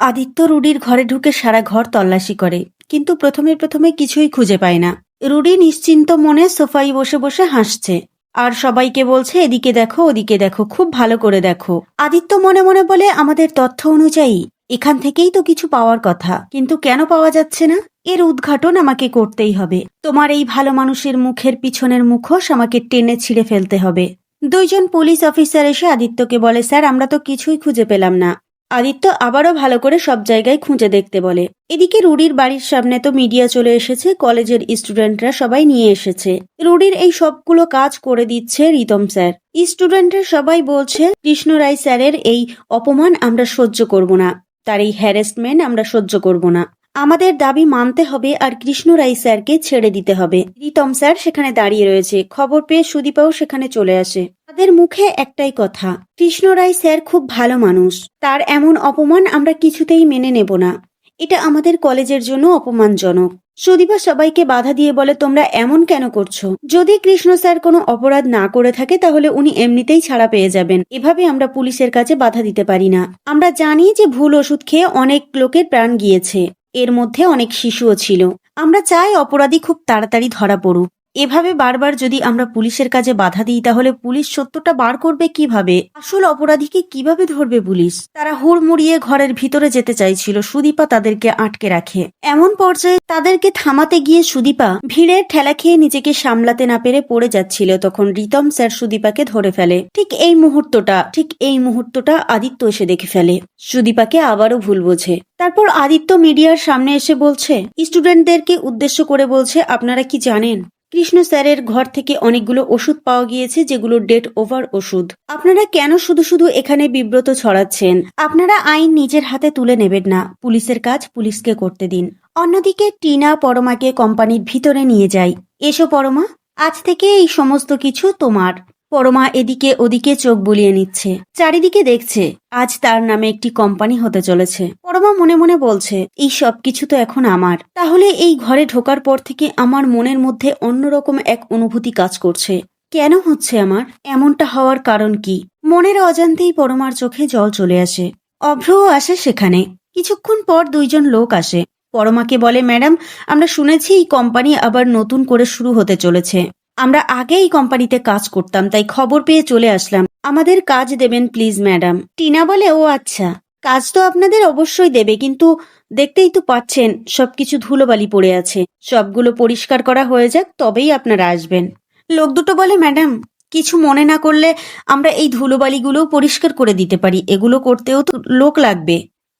আদিত্য রুডির ঘরে ঢুকে সারা ঘর তল্লাশি করে, কিন্তু প্রথমে প্রথমে কিছুই খুঁজে পায় না। রুডি নিশ্চিন্ত মনে সোফায় বসে বসে হাসছে। আর সবাইকে বলছে, এদিকে দেখো, ওদিকে দেখো, খুব ভালো করে দেখো। আদিত্য মনে মনে বলে, আমাদের তথ্য অনুযায়ী, এখান থেকেই তো কিছু পাওয়ার কথা, কিন্তু কেন পাওয়া যাচ্ছে না? এর উদ্ঘাটন আমাকে করতেই হবে। তোমার এই ভালো মানুষের মুখের পিছনের মুখোশ আমাকে টেনে ছিঁড়ে ফেলতে হবে। দুইজন পুলিশ অফিসার এসে আদিত্যকে বলে, স্যার, আমরা তো কিছুই খুঁজে পেলাম না। আদিত্য আবারও ভালো করে সব জায়গায় খুঁজে দেখতে বলে। এদিকে রুডির বাড়ির সামনে তো মিডিয়া চলে এসেছে, কলেজের স্টুডেন্টরা সবাই নিয়ে এসেছে। রুডির এই সবগুলো কাজ করে দিচ্ছে রিতম স্যার। স্টুডেন্টরা সবাই বলছে, কৃষ্ণ রায় স্যারের এই অপমান আমরা সহ্য করব না। তার এই হ্যারাসমেন্ট আমরা সহ্য করব না। আমাদের দাবি মানতে হবে আর কৃষ্ণ রায় স্যারকে ছেড়ে দিতে হবে। রিতম স্যার সেখানে দাঁড়িয়ে রয়েছে। খবর পেয়ে সুদীপাও সেখানে চলে আসে। তাদের মুখে একটাই কথা, কৃষ্ণ রায় স্যার খুব ভালো মানুষ। তার এমন অপমান আমরা কিছুতেই মেনে নেব না। এটা আমাদের কলেজের জন্য অপমানজনক। সুদীপা সবাইকে বাধা দিয়ে বলে, তোমরা এমন কেন করছ? যদি কৃষ্ণ স্যার কোনো অপরাধ না করে থাকে, তাহলে উনি এমনিতেই ছাড়া পেয়ে যাবেন। এভাবে আমরা পুলিশের কাছে বাধা দিতে পারি না। আমরা জানি যে ভুল ওষুধ খেয়ে অনেক লোকের প্রাণ গিয়েছে। এর মধ্যে অনেক শিশুও ছিল। আমরা চাই অপরাধী খুব তাড়াতাড়ি ধরা পড়ুক। এভাবে বারবার যদি আমরা পুলিশের কাজে বাধা দিই, তাহলে পুলিশ সত্যটা বার করবে কীভাবে? আসল অপরাধীকে কীভাবে ধরবে পুলিশ? তারা হুড়মুড়িয়ে ঘরের ভিতরে যেতে চাইছিল, সুদীপা তাদেরকে আটকে রাখে। এমন পর্যায়ে তাদেরকে থামাতে গিয়ে সুদীপা ভিড়ের ঠেলা খেয়ে নিজেকে সামলাতে না পেরে পড়ে যাচ্ছিল, তখন রিতম স্যার সুদীপাকে ধরে ফেলে। ঠিক এই মুহূর্তটা, ঠিক এই মুহূর্তটা আদিত্য এসে দেখে ফেলে। সুদীপাকে আবারও ভুল বোঝে। তারপর আদিত্য মিডিয়ার সামনে এসে বলছে, স্টুডেন্টদেরকে উদ্দেশ্য করে বলছে, আপনারা কি জানেন? কৃষ্ণ স্যারের ঘর থেকে অনেকগুলো ওষুধ পাওয়া গিয়েছে, যেগুলো ডেট ওভার ওষুধ। আপনারা কেন শুধু শুধু এখানে বিব্রত ছড়াচ্ছেন? আপনারা আইন নিজের হাতে তুলে নেবেন না। পুলিশের কাজ পুলিশকে করতে দিন। অন্যদিকে টিনা পরমাকে কোম্পানির ভিতরে নিয়ে যায়। এসো পরমা, আজ থেকে এই সমস্ত কিছু তোমার। পরমা এদিকে ওদিকে চোখ বুলিয়ে নিচ্ছে। চারিদিকে দেখছে, আজ তার নামে একটি কোম্পানি হতে চলেছে। পরমা মনে মনে বলছে, এই সব কিছু তো এখন আমার। তাহলে এই ঘরে ঢোকার পর থেকে আমার মনের মধ্যে অন্যরকম এক অনুভূতি কাজ করছে। কেন হচ্ছে আমার? এমনটা হওয়ার কারণ কি? মনের অজান্তেই পরমার চোখে জল চলে আসে। অভ্রও আসে সেখানে। কিছুক্ষণ পর দুইজন লোক আসে। পরমাকে বলে, ম্যাডাম, আমরা শুনেছি এই কোম্পানি আবার নতুন করে শুরু হতে চলেছে। আমরা আগে এই কোম্পানিতে কাজ করতাম, তাই খবর পেয়ে চলে আসলাম। আমাদের কাজ দেবেন প্লিজ ম্যাডাম টিনা বলে, ও আচ্ছা। কাজ তো আপনাদের অবশ্যই দেবে, কিন্তু দেখতেই তো পাচ্ছেন, সবকিছু ধুলোবালি পড়ে আছে। সবগুলো পরিষ্কার করা হয়ে যাক, তবেই আপনারা আসবেন। লোক দুটো বলে, ম্যাডাম, কিছু মনে না করলে আমরা এই ধুলোবালিগুলো পরিষ্কার করে দিতে পারি। এগুলো করতেও তো লোক লাগবে।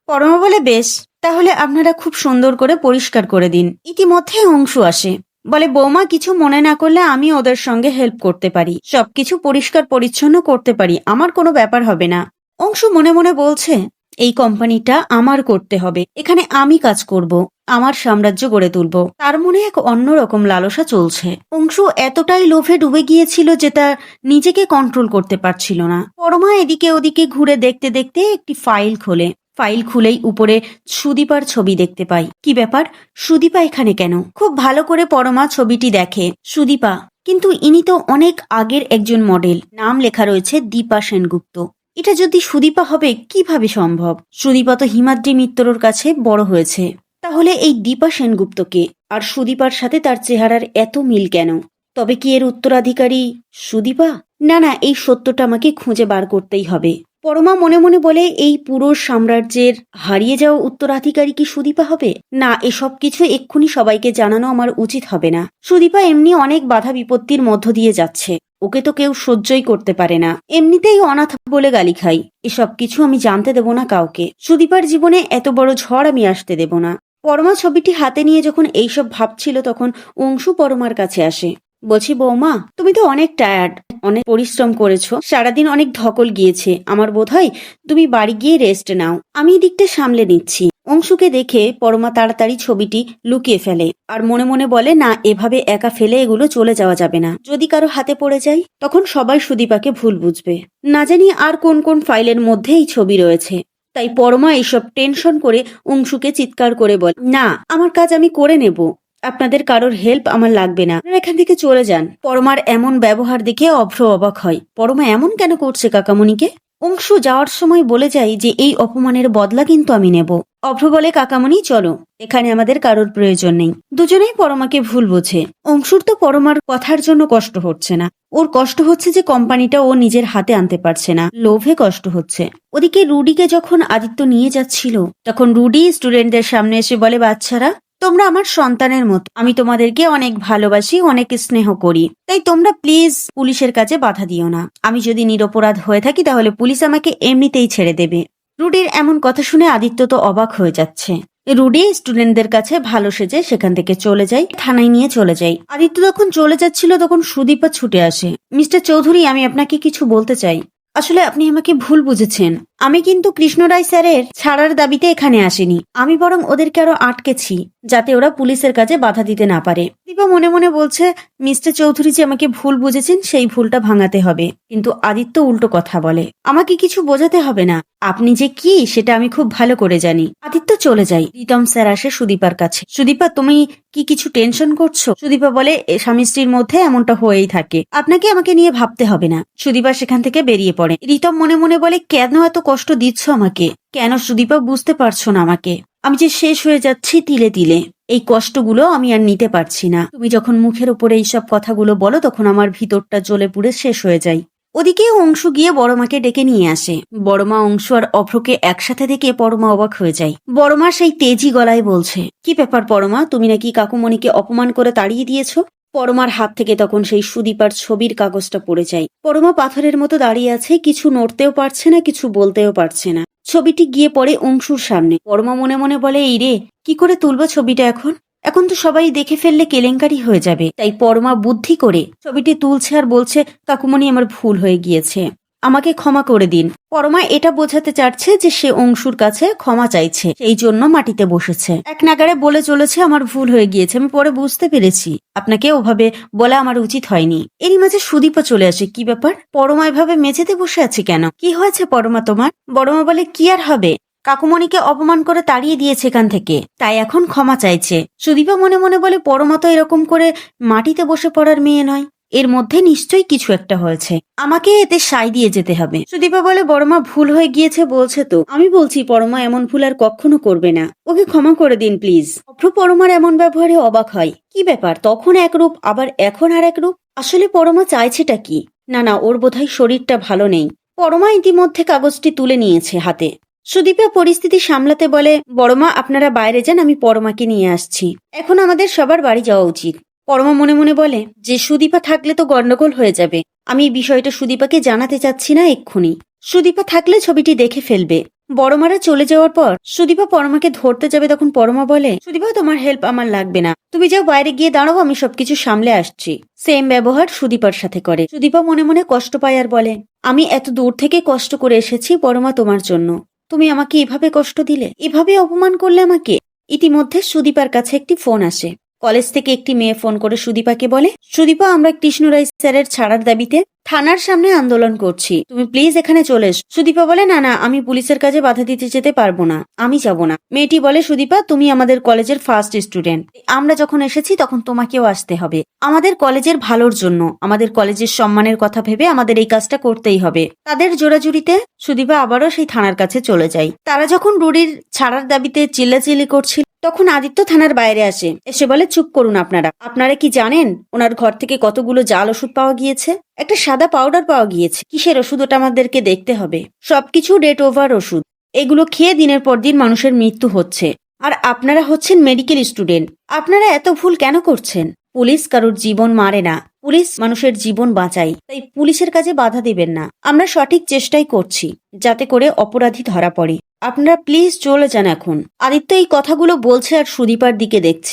পরমা বলে, বেশ, তাহলে আপনারা খুব সুন্দর করে পরিষ্কার করে দিন। ইতিমধ্যে অংশ আসে। বলে, বৌমা, কিছু মনে না করলে আমি ওদের সঙ্গে হেল্প করতে পারি। সবকিছু পরিষ্কার পরিচ্ছন্ন করতে পারি। আমার কোনো ব্যাপার হবে না। অংশু মনে মনে বলছে, এই কোম্পানিটা আমার করতে হবে। এখানে আমি কাজ করব। আমার সাম্রাজ্য গড়ে তুলব। তার মনে এক অন্যরকম লালসা চলছে। অংশু এতটাই লোভে ডুবে গিয়েছিল যে তার নিজেকে কন্ট্রোল করতে পারছিল না। পরমা এদিকে ওদিকে ঘুরে দেখতে দেখতে একটি ফাইল খোলে। ফাইল খুলেই উপরে সুদীপার ছবি দেখতে পাই। কি ব্যাপার? সুদীপা এখানে কেন? খুব ভালো করে পরমা ছবিটি দেখে। সুদীপা, কিন্তু ইনি তো অনেক আগের একজন মডেল। নাম লেখা রয়েছে দীপা সেনগুপ্ত। এটা যদি সুদীপা হবে, কীভাবে সম্ভব? সুদীপা তো হিমাদ্রি মিত্রর কাছে বড় হয়েছে। তাহলে এই দীপা সেনগুপ্তকে আর সুদীপার সাথে তার চেহারার এত মিল কেন? তবে কি এর উত্তরাধিকারী সুদীপা? না না, এই সত্যটা আমাকে খুঁজে বার করতেই হবে। পরমা মনে মনে বলে, এই পুরো সাম্রাজ্যের হারিয়ে যাওয়া উত্তরাধিকারী কি সুদীপা হবে? না, এসব কিছু এক্ষুনি সবাইকে জানানো আমার উচিত হবে না। সুদীপা এমনি অনেক বাধা বিপত্তির মধ্য দিয়ে যাচ্ছে। ওকে তো কেউ সহ্যই করতে পারে না। এমনিতেই অনাথ বলে গালি খাই। এসব কিছু আমি জানতে দেব না কাউকে। সুদীপার জীবনে এত বড় ঝড় আমি আসতে দেব না। পরমা ছবিটি হাতে নিয়ে যখন এইসব ভাবছিল, তখন অংশু পরমার কাছে আসে। বলছি, বৌমা, তুমি তো অনেক টায়ার্ড অনেক পরিশ্রম করেছ, সারাদিন অনেক ধকল গিয়েছে। আমার বোধ হয় তুমি বাড়ি গিয়ে রেস্ট নাও। আমি দিকটা সামলে নিচ্ছি। অংশুকে দেখে পরমা তাড়াতাড়ি ছবিটি লুকিয়ে ফেলে আর মনে মনে বলে, না, এভাবে একা ফেলে এগুলো চলে যাওয়া যাবে না। যদি কারও হাতে পড়ে যায়, তখন সবাই সুদীপাকে ভুল বুঝবে। না জানি আর কোন কোন ফাইলের মধ্যে এই ছবি রয়েছে। তাই পরমা এইসব টেনশন করে অংশুকে চিৎকার করে বলে, না, আমার কাজ আমি করে নেব। আপনাদের কারোর হেল্প আমার লাগবে না। আপনারা এখান থেকে চলে যান। পরমার এমন ব্যবহার দেখে অভ্র অবাক হয়। পরমা এমন কেন করছে কাকামণিকে? অংশু যাওয়ার সময় বলে যায় যে এই অপমানের বদলা কিন্তু আমি নেব। অভ্র বলে, কাকামণি, চলো। এখানে আমাদের কারোর প্রয়োজন নেই। দুজনেই পরমাকে ভুল বোঝে। অংশুর তো পরমার কথার জন্য কষ্ট হচ্ছে না। ওর কষ্ট হচ্ছে যে কোম্পানিটা ও নিজের হাতে আনতে পারছে না। লোভে কষ্ট হচ্ছে। ওদিকে রুডিকে যখন আদিত্য নিয়ে যাচ্ছিল, তখন রুডি স্টুডেন্টদের সামনে এসে বলে, বাচ্চারা তোমরা আমার সন্তানের মতো। আমি তোমাদেরকে অনেক ভালোবাসি, অনেক স্নেহ করি। তাই তোমরা প্লিজ পুলিশের কাছে বাধা দিও না। আমি যদি নিরপরাধ হয়ে থাকি, তাহলে পুলিশ আমাকে এমনিতেই ছেড়ে দেবে। রুডির এমন কথা শুনে আদিত্য তো অবাক হয়ে যাচ্ছে। রুডি স্টুডেন্টদের কাছে ভালো সেজে সেখান থেকে চলে যায়, থানায় নিয়ে চলে যায়। আদিত্য যখন চলে যাচ্ছিল, তখন সুদীপা ছুটে আসে। মিস্টার চৌধুরী, আমি আপনাকে কিছু বলতে চাই। আসলে আপনি আমাকে ভুল বুঝেছেন। আমি কিন্তু কৃষ্ণ রায় স্যারের ছাড়ার দাবিতে এখানে আসিনি। আমি বরং ওদেরকে আরও আটকেছি যাতে ওরা পুলিশের কাছে বাধা দিতে না পারে। দীপা মনে মনে বলছে মিস্টার চৌধুরী যে আমাকে ভুল বুঝেছেন সেই ভুলটা ভাঙাতে হবে। কিন্তু আদিত্য উল্টো কথা বলে আমাকে কিছু বোঝাতে হবে না। আপনি যে কি সেটা আমি খুব ভালো করে জানি। আদিত্য চলে যাই রিতম স্যার আসে সুদীপার কাছে। সুদীপা তুমি কি কিছু টেনশন করছ? সুদীপা বলে "এ, স্বামী স্ত্রীর মধ্যে এমনটা হয়েই থাকে। আপনাকে আমাকে নিয়ে ভাবতে হবে না। সুদীপা সেখান থেকে বেরিয়ে পড়ে। রিতম মনে মনে বলে কেন এত কষ্ট দিচ্ছ আমাকে। কেন সুদীপা বুঝতে পারছ না আমাকে? আমি যে শেষ হয়ে যাচ্ছি তিলে তিলে। এই কষ্টগুলো আমি আর নিতে পারছি না। তুমি যখন মুখের উপরে এইসব কথাগুলো বলো, তখন আমার ভিতরটা জ্বলে পুড়ে শেষ হয়ে যায়। ওদিকে অংশু গিয়ে বড়মাকে ডেকে নিয়ে আসে। বড়মা, অংশু আর অভ্রকে একসাথে দেখে পরমা অবাক হয়ে যায়। বড়মা সেই তেজি গলায় বলছে, কি ব্যাপার পরমা? তুমি নাকি কাকুমণিকে অপমান করে তাড়িয়ে দিয়েছ? পরমার হাত থেকে তখন সেই সুদীপার ছবির কাগজটা পড়ে যায়। পরমা পাথরের মতো দাঁড়িয়ে আছে, কিছু নড়তেও পারছে না, কিছু বলতেও পারছে না। ছবিটি গিয়ে পড়ে অংশুর সামনে। পরমা মনে মনে বলে, এই রে, কি করে তুলবো ছবিটা এখন? এখন তো সবাই দেখে ফেললে কেলেঙ্কারি হয়ে যাবে। তাই পরমা বুদ্ধি করে ছবিটি তুলছে আর বলছে কাকুমণি আমার ভুল হয়ে গিয়েছে। আমাকে ক্ষমা করে দিন। পরমা এটা বোঝাতে চাচ্ছে যে সে অংশুর কাছে ক্ষমা চাইছে। সেই জন্য মাটিতে বসেছে। এক নাগারে বলে চলেছে, আমার ভুল হয়ে গিয়েছে, আমি পরে বুঝতে পেরেছি। আপনাকে ওভাবে বলা আমার উচিত হয়নি। এরই মাঝে সুদীপা চলে আসে। কি ব্যাপার? পরমা এভাবে মেঝেতে বসে আছে কেন? কি হয়েছে পরমা তোমার? বড়মা বলে, কি আর হবে? কাকুমণিকে অপমান করে তাড়িয়ে দিয়েছে এখান থেকে। তাই এখন ক্ষমা চাইছে। সুদীপা মনে মনে বলে, পরমা তো এরকম করে মাটিতে বসে পড়ার মেয়ে নয়। এর মধ্যে নিশ্চয়ই কিছু একটা হয়েছে। আমাকে এতে সাই দিয়ে যেতে হবে। সুদীপা বলে, বড়মা, ভুল হয়ে গিয়েছে বলছে তো। আমি বলছি, পরমা, এমন ভুল আর কখনো করবে না। ওকে ক্ষমা করে দিন, প্লিজ অভ্র পরমার এমন ব্যবহারে অবাক হয়। কি ব্যাপার? তখন এক রূপ, আবার এখন আর এক রূপ? আসলে পরমা চাইছেটা কি? না না, ওর বোধহয় শরীরটা ভালো নেই। পরমা ইতিমধ্যে কাগজটি তুলে নিয়েছে হাতে। সুদীপা পরিস্থিতি সামলাতে বলে, বড়মা, আপনারা বাইরে যান, আমি পরমাকে নিয়ে আসছি। এখন আমাদের সবার বাড়ি যাওয়া উচিত। পরমা মনে মনে বলে, যে সুদীপা থাকলে তো গন্ডগোল হয়ে যাবে। আমি বিষয়টা সুদীপাকে জানাতে চাচ্ছি না এক্ষুনি। সুদীপা থাকলে ছবিটি দেখে ফেলবে। বড়মারা চলে যাওয়ার পর সুদীপা পরমাকে ধরতে যাবে তখন পরমা বলে, সুদীপা, তোমার হেল্প আমার লাগবে না। তুমি যাও বাইরে গিয়ে দাঁড়াও, আমি সবকিছু সামলে আসছি। সেম ব্যবহার সুদীপার সাথে করে। সুদীপা মনে মনে কষ্ট পায় আর বলে, আমি এত দূর থেকে কষ্ট করে এসেছি পরমা তোমার জন্য। তুমি আমাকে এভাবে কষ্ট দিলে? এভাবে অপমান করলে আমাকে? ইতিমধ্যে সুদীপার কাছে একটি ফোন আসে। কলেজ থেকে একটি মেয়ে ফোন করে সুদীপাকে বলে, সুদীপা, আমরা কৃষ্ণ রায় স্যারের ছাড়ার দাবিতে থানার সামনে আন্দোলন করছি। তুমি প্লিজ এখানে চলে এসো। সুদীপা বলে, না না, আমি পুলিশের কাছে বাধা দিতে যেতে পারব না। আমি যাব না। মেয়েটি বলে, সুদীপা, তুমি আমাদের কলেজের ফার্স্ট স্টুডেন্ট আমরা যখন এসেছি, তখন তোমাকেও আসতে হবে। আমাদের কলেজের ভালোর জন্য, আমাদের কলেজের সম্মানের কথা ভেবে আমাদের এই কাজটা করতেই হবে। তাদের জোরাজুরিতে সুদীপা আবারও সেই থানার কাছে চলে যায়। তারা যখন রুডির ছাড়ার দাবিতে চিল্লাচিল্লি করছিল তখন আদিত্য থানার বাইরে আসে। এসে বলে, চুপ করুন আপনারা। আপনারা কি জানেন ওনার ঘর থেকে কতগুলো জাল ওষুধ পাওয়া গিয়েছে? একটা সাদা পাউডার পাওয়া গিয়েছে। কিসের ওষুধ ওটা আমাদেরকে দেখতে হবে? সবকিছু ডেট ওভার ওষুধ। এগুলো খেয়ে দিনের পর দিন মানুষের মৃত্যু হচ্ছে। আর আপনারা হচ্ছেন মেডিকেল স্টুডেন্ট আপনারা এত ভুল কেন করছেন? পুলিশ কারোর জীবন মারে না। পুলিশ মানুষের জীবন বাঁচায়। তাই পুলিশের কাজে বাধা দেবেন না। আমরা সঠিক চেষ্টাই করছি, যাতে করে অপরাধী ধরা পড়ে। আপনারা প্লিজ চলে যান এখন। আদিত্য এই কথাগুলো বলছে আর সুদীপার দিকে দেখছে।